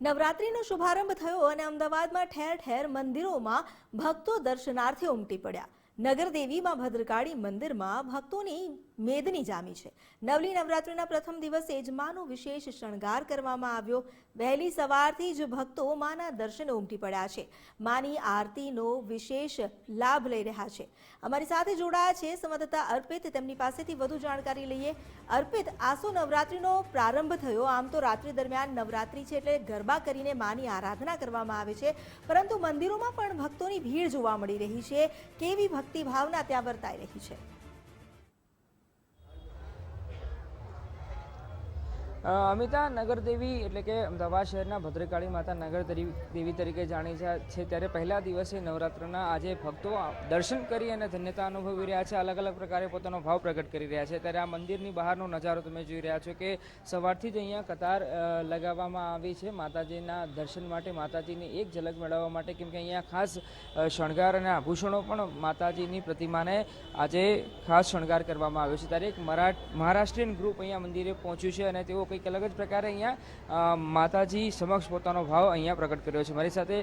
નવરાત્રીનો શુભારંભ થયો અને અમદાવાદમાં ઠેર ઠેર મંદિરોમાં ભક્તો દર્શનાર્થે ઉમટી પડ્યા. નગરદેવીમાં ભદ્રકાળી મંદિરમાં ભક્તોની મેદની જામી છે. નવલી નવરાત્રિના પ્રથમ દિવસે જ માનો વિશેષ શણગાર કરવામાં આવ્યો. વહેલી સવારથી જ ભક્તો માના દર્શને ઉમટી પડ્યા છે. માની આરતીનો વિશેષ લાભ લઈ રહ્યા છે. અમારી સાથે જોડાયા છે સંવાદદાતા અર્પિત. તેમની પાસેથી વધુ જાણકારી લઈએ. અર્પિત, આસો નવરાત્રિનો પ્રારંભ થયો. આમ તો રાત્રિ દરમિયાન નવરાત્રિ છે એટલે ગરબા કરીને માની આરાધના કરવામાં આવે છે. પરંતુ મંદિરોમાં પણ ભક્તોની ભીડ જોવા મળી રહી છે. કેવી ભક્તિ ભાવના ત્યાં વર્તાઈ રહી છે. અમિતા નગરદેવી એટલે કે અમદાવાદ શહેરના ભદ્રકાળી માતા નગર દેવી તરીકે જાણીતા છે. ત્યારે પહેલા દિવસે નવરાત્રના આજે ભક્તો દર્શન કરી અને ધન્યતા અનુભવી રહ્યા છે. અલગ અલગ પ્રકારે પોતાનો ભાવ પ્રગટ કરી રહ્યા છે. ત્યારે આ મંદિરની બહારનો નજારો તમે જોઈ રહ્યા છો કે સવારથી જ અહીંયા કતાર લગાવવામાં આવી છે. માતાજીના દર્શન માટે માતાજીની એક ઝલક મેળવવા માટે કેમ કે અહીંયા ખાસ શણગાર અને આભૂષણો પણ માતાજીની પ્રતિમાને આજે ખાસ શણગાર કરવામાં આવ્યો છે. ત્યારે એક મહારાષ્ટ્રીયન ગ્રુપ અહીંયા મંદિરે પહોંચ્યું છે અને તેઓ કંઈક અલગ જ પ્રકારે અહીંયા માતાજી સમક્ષ પોતાનો ભાવ અહીંયા પ્રગટ કર્યો છે. મારી સાથે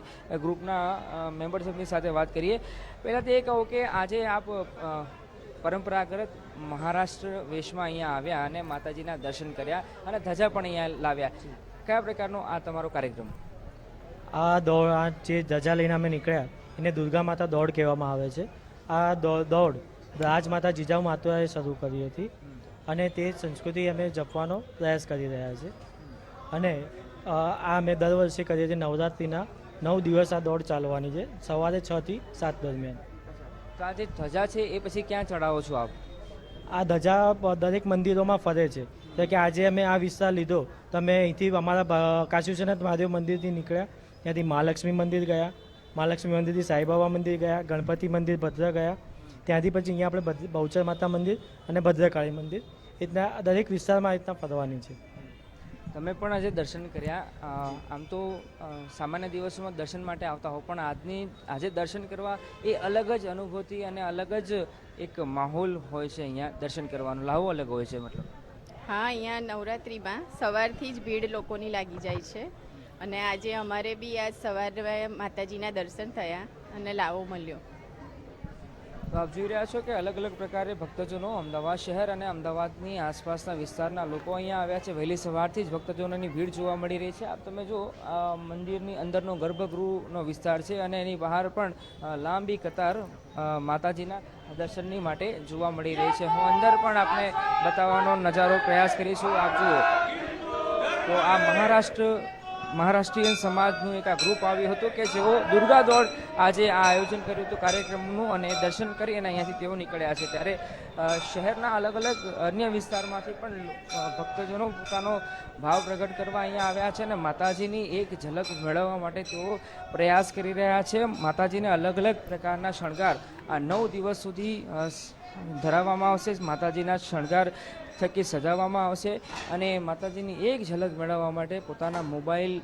ગ્રુપના મેમ્બરશીપની સાથે વાત કરીએ. પહેલાં તો એ કહું કે આજે આપ પરંપરાગત મહારાષ્ટ્ર વેશમાં અહીંયા આવ્યા અને માતાજીના દર્શન કર્યા અને ધજા પણ અહીંયા લાવ્યા. કયા પ્રકારનો આ તમારો કાર્યક્રમ? આ દોડ, આ જે ધજા લઈને અમે નીકળ્યા, એને દુર્ગા માતા દોડ કહેવામાં આવે છે. આ દોડ રાજમાતા જીજાઉ માતાએ શરૂ કરી હતી. અને તે સંસ્કૃતિ અમે જપવાનો પ્રયાસ કરી રહ્યા છે અને આ અમે દર વર્ષે કરીએ છીએ નવરાત્રિના નવ દિવસ આ દોડ ચાલવાની છે સવારે છ થી સાત દરમિયાન. તો આ જે ધજા છે એ પછી ક્યાં ચડાવો છો આપ? આ ધજા દરેક મંદિરોમાં ફરે છે. તો કે આજે અમે આ વિસ્તાર લીધો તો અમે અહીંથી અમારા ભા- કાશી વિશ્વનાથ મહાદેવ મંદિરથી નીકળ્યા. ત્યાંથી મહાલક્ષ્મી મંદિર ગયા મહાલક્ષ્મી મંદિરથી સાંઈબાબા મંદિર ગયા ગણપતિ મંદિર ભદ્ર ગયા. ત્યાંથી પછી અહીંયા આપણે બહુચર માતા મંદિર અને ભદ્રકાળી મંદિર. એ રીતના દરેક વિસ્તારમાં રીતના ફરવાની છે. તમે પણ આજે દર્શન કર્યા. આમ તો સામાન્ય દિવસોમાં દર્શન માટે આવતા હો પણ આજની આજે દર્શન કરવા એ અલગ જ અનુભૂતિ અને અલગ જ એક માહોલ હોય છે અહીંયા દર્શન કરવાનો. લાવો અલગ હોય છે મતલબ. હા અહીંયા નવરાત્રિમાં સવારથી જ ભીડ લોકોની લાગી જાય છે. અને આજે અમારે બી આજ સવારે માતાજીના દર્શન થયા અને લાવો મળ્યો. તો આપ જોઈ રહ્યા છો કે અલગ અલગ પ્રકારે ભક્તજનો અમદાવાદ શહેર અને અમદાવાદની આસપાસના વિસ્તારના લોકો અહીંયા આવ્યા છે. વહેલી સવારથી જ ભક્તજનોની ભીડ જોવા મળી રહી છે. આપ તમે જો, આ મંદિરની અંદરનો ગર્ભગૃહનો વિસ્તાર છે અને એની બહાર પણ લાંબી કતાર માતાજીના દર્શનની માટે જોવા મળી રહી છે. હું અંદર પણ આપને બતાવવાનો નજારો પ્રયાસ કરીશું. આપ જુઓ. તો આ મહારાષ્ટ્ર મહારાષ્ટ્રીયન સમાજનું એક આ ગ્રુપ આવ્યું હતું કે જેઓ દુર્ગા દોડ આજે આ આયોજન કર્યું હતું કાર્યક્રમનું અને દર્શન કરી અને અહીંયાથી તેઓ નીકળ્યા છે. ત્યારે શહેરના અલગ અલગ અન્ય વિસ્તારમાંથી પણ ભક્તજનો પોતાનો ભાવ પ્રગટ કરવા અહીંયા આવ્યા છે અને માતાજીની એક ઝલક મેળવવા માટે તેઓ પ્રયાસ કરી રહ્યા છે. માતાજીને અલગ અલગ પ્રકારના શણગાર આ નવ દિવસ સુધી ધરાવવામાં આવશે. માતાજીના શણગાર થકી સજાવવામાં આવશે અને માતાજીની એક ઝલક મેળવવા માટે પોતાના મોબાઈલ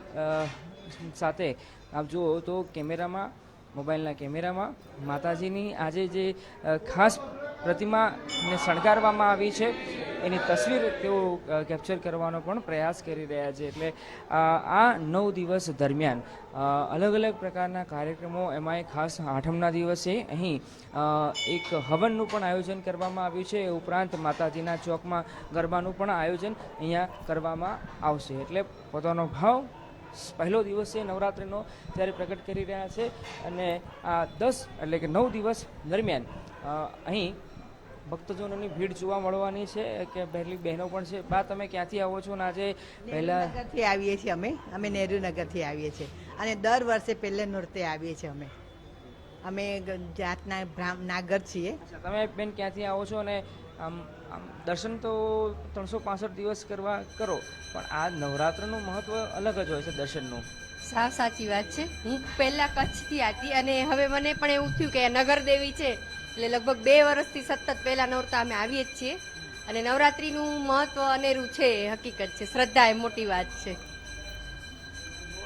સાથે, આપ જુઓ તો કેમેરામાં, મોબાઈલના કેમેરામાં માતાજીની આજે જે ખાસ પ્રતિમાને શણગારવામાં આવી છે. એની તસવીર તેઓ કેપ્ચર કરવાનો પણ પ્રયાસ કરી રહ્યા છે. એટલે આ નવ દિવસ દરમિયાન અલગ અલગ પ્રકારના કાર્યક્રમો એમાંય ખાસ આઠમના દિવસે અહીં એક હવનનું પણ આયોજન કરવામાં આવ્યું છે. એ ઉપરાંત માતાજીના ચોકમાં ગરબાનું પણ આયોજન અહીંયા કરવામાં આવશે. એટલે પોતાનો ભાવ, પહેલો દિવસ છે નવરાત્રિનો ત્યારે પ્રગટ કરી રહ્યા છે. અને આ દસ એટલે કે નવ દિવસ દરમિયાન અહીં ભક્તજનોની ભીડ જોવા મળવાની છે કે પહેલી બહેનો પણ છે? બા તમે ક્યાંથી આવો છો ને આજે પહેલા? નગરથી આવીએ છીએ અમે. અમે નહેરુનગરથી આવીએ છીએ. અને દર વર્ષે પહેલે નૃત્ય આવીએ છીએ અમે. અમે જાતના બ્રાહ્મ નાગર છીએ. તમે બેન ક્યાંથી આવો છો? અને આમ આમ દર્શન તો ત્રણસો પાસઠ દિવસ કરવા કરો પણ આ નવરાત્રનું મહત્વ અલગ જ હોય છે દર્શનનું. સાવ સાચી વાત છે. હું પહેલા કચ્છથી હતી અને હવે મને પણ એવું થયું કે નગર દેવી છે. એટલે લગભગ બે વર્ષથી સતત પહેલા નવરતા અમે આવીએ જ છીએ. અને નવરાત્રીનું મહત્વ અનેરું છે હકીકત છે. શ્રદ્ધા એ મોટી વાત છે.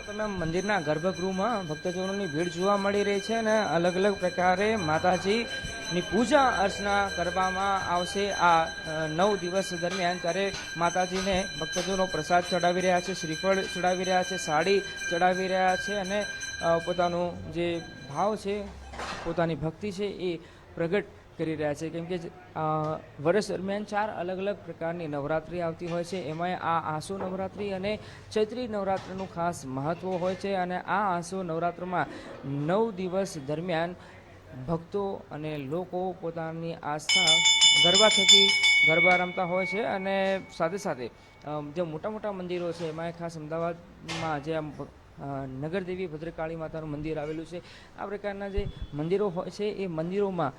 તમે મંદિરના ગર્ભગૃહમાં ભક્તજનોની ભીડ જોવા મળી રહી છે અને અલગ અલગ પ્રકારે માતાજીની પૂજા અર્ચના કરવામાં આવશે. આ નવ દિવસ દરમિયાન ત્યારે માતાજીને ભક્તજનો પ્રસાદ ચડાવી રહ્યા છે, શ્રીફળ ચડાવી રહ્યા છે, સાડી ચડાવી રહ્યા છે અને પોતાનું જે ભાવ છે, પોતાની ભક્તિ છે એ પ્રગટ કરી રહ્યા છે. કેમ કે વર્ષ દરમિયાન ચાર અલગ અલગ પ્રકારની નવરાત્રિ આવતી હોય છે. એમાં આ આસો નવરાત્રિ અને ચૈત્રી નવરાત્રિનું ખાસ મહત્ત્વ હોય છે અને આ આસો નવરાત્રમાં નવ દિવસ દરમિયાન ભક્તો અને લોકો પોતાની આસ્થા ગરબા થકી ગરબા રમતા હોય છે અને સાથે સાથે જે મોટા મોટા મંદિરો છે એમાં ખાસ અમદાવાદમાં જે નગરદેવી ભદ્રકાળી માતાનું મંદિર આવેલું છે. આ પ્રકારના જે મંદિરો હોય છે, એ મંદિરોમાં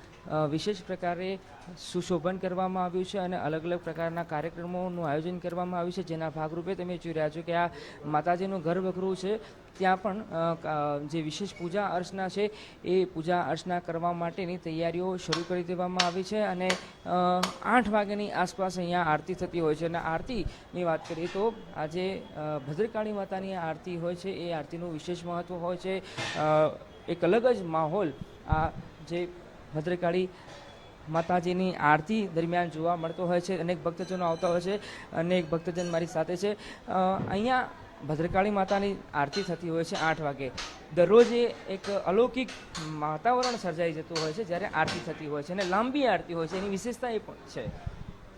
વિશેષ પ્રકારે સુશોભન કરવામાં આવ્યું છે અને અલગ અલગ પ્રકારના કાર્યક્રમોનું આયોજન કરવામાં આવ્યું છે. જેના ભાગરૂપે તમે જોઈ રહ્યા છો કે આ માતાજીનું ગર્ભગૃહ છે. ત્યાં પણ જે વિશેષ પૂજા અર્ચના છે, એ પૂજા અર્ચના કરવા માટેની તૈયારીઓ શરૂ કરી દેવામાં આવી છે અને આઠ વાગ્યાની આસપાસ અહીંયા આરતી થતી હોય છે. અને આરતીની વાત કરીએ તો આજે ભદ્રકાળી માતાની આરતી હોય છે. એ આરતીનું વિશેષ મહત્ત્વ હોય છે. એક અલગ જ માહોલ આ જે ભદ્રકાળી માતાજીની આરતી દરમિયાન જોવા મળતો હોય છે. અનેક ભક્તજનો આવતા હોય છે. અનેક ભક્તજન મારી સાથે છે. અહીંયા ભદ્રકાળી માતાની આરતી થતી હોય છે આઠ વાગે. દરરોજ એ એક અલૌકિક વાતાવરણ સર્જાઈ જતું હોય છે જ્યારે આરતી થતી હોય છે અને લાંબી આરતી હોય છે. એની વિશેષતા એ પણ છે.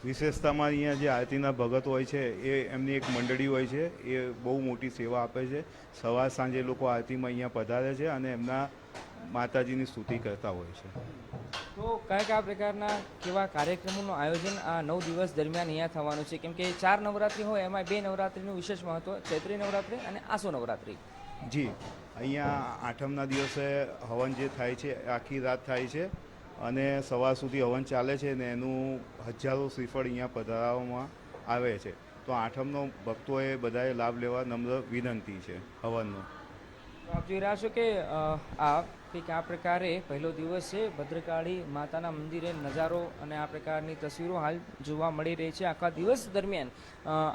વિશેષતામાં અહીંયા જે આરતીના ભગત હોય છે, એ એમની એક મંડળી હોય છે, એ બહુ મોટી સેવા આપે છે. સવાર સાંજે લોકો આરતીમાં અહીંયા પધારે છે અને એમના માતાજીની સ્તુતિ કરતા હોય છે. તો કયા કયા પ્રકારના કેવા કાર્યક્રમોનું આયોજન આ નવ દિવસ દરમિયાન અહીંયા થવાનું છે? કેમ કે ચાર નવરાત્રિ હોય એમાં બે નવરાત્રિનું વિશેષ મહત્વ ચૈત્રી નવરાત્રિ અને આસો નવરાત્રિ. જી અહીંયા આઠમના દિવસે હવન જે થાય છે આખી રાત થાય છે અને સવાર સુધી હવન ચાલે છે ને એનું હજારો શ્રીફળ અહીંયા પધારવામાં આવે છે. તો આઠમનો ભક્તોએ બધાએ લાભ લેવા નમ્ર વિનંતી છે હવનનો. આપ જોઈ રહ્યા છો કે આ કંઈક આ પ્રકારે પહેલો દિવસ છે. ભદ્રકાળી માતાના મંદિરે નજારો અને આ પ્રકારની તસવીરો હાલ જોવા મળી રહી છે આખા દિવસ દરમિયાન.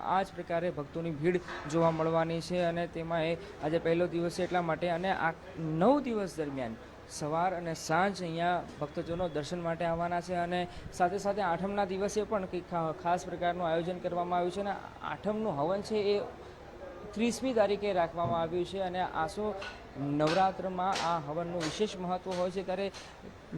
આ જ પ્રકારે ભક્તોની ભીડ જોવા મળવાની છે અને તેમાં એ આજે પહેલો દિવસ છે એટલા માટે અને આ નવ દિવસ દરમિયાન સવાર અને સાંજ અહીંયા ભક્તજનો દર્શન માટે આવવાના છે અને સાથે સાથે આઠમના દિવસે પણ કંઈક ખાસ પ્રકારનું આયોજન કરવામાં આવ્યું છે અને આઠમનું હવન છે એ ત્રીસમી તારીખે રાખવામાં આવ્યું છે અને આસો નવરાત્રમાં આ હવનનું વિશેષ મહત્ત્વ હોય છે ત્યારે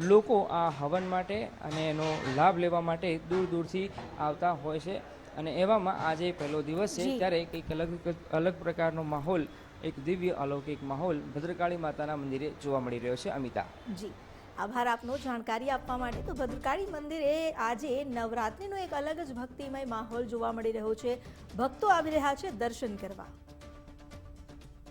લોકો આ હવન માટે અને એનો લાભ લેવા માટે દૂર દૂરથી આવતા હોય છે. અને એવામાં આજે પહેલો દિવસ છે ત્યારે કંઈક અલગ અલગ પ્રકારનો માહોલ એક દિવ્ય અલૌકિક માહોલ ભદ્રકાળી માતાના મંદિરે જોવા મળી રહ્યો છે અમિતા. જી. આભાર આપનો જાણકારી આપવા માટે. તો ભદ્રકાળી મંદિરે આજે નવરાત્રિનો એક અલગ જ ભક્તિમય માહોલ જોવા મળી રહ્યો છે. ભક્તો આવી રહ્યા છે દર્શન કરવા.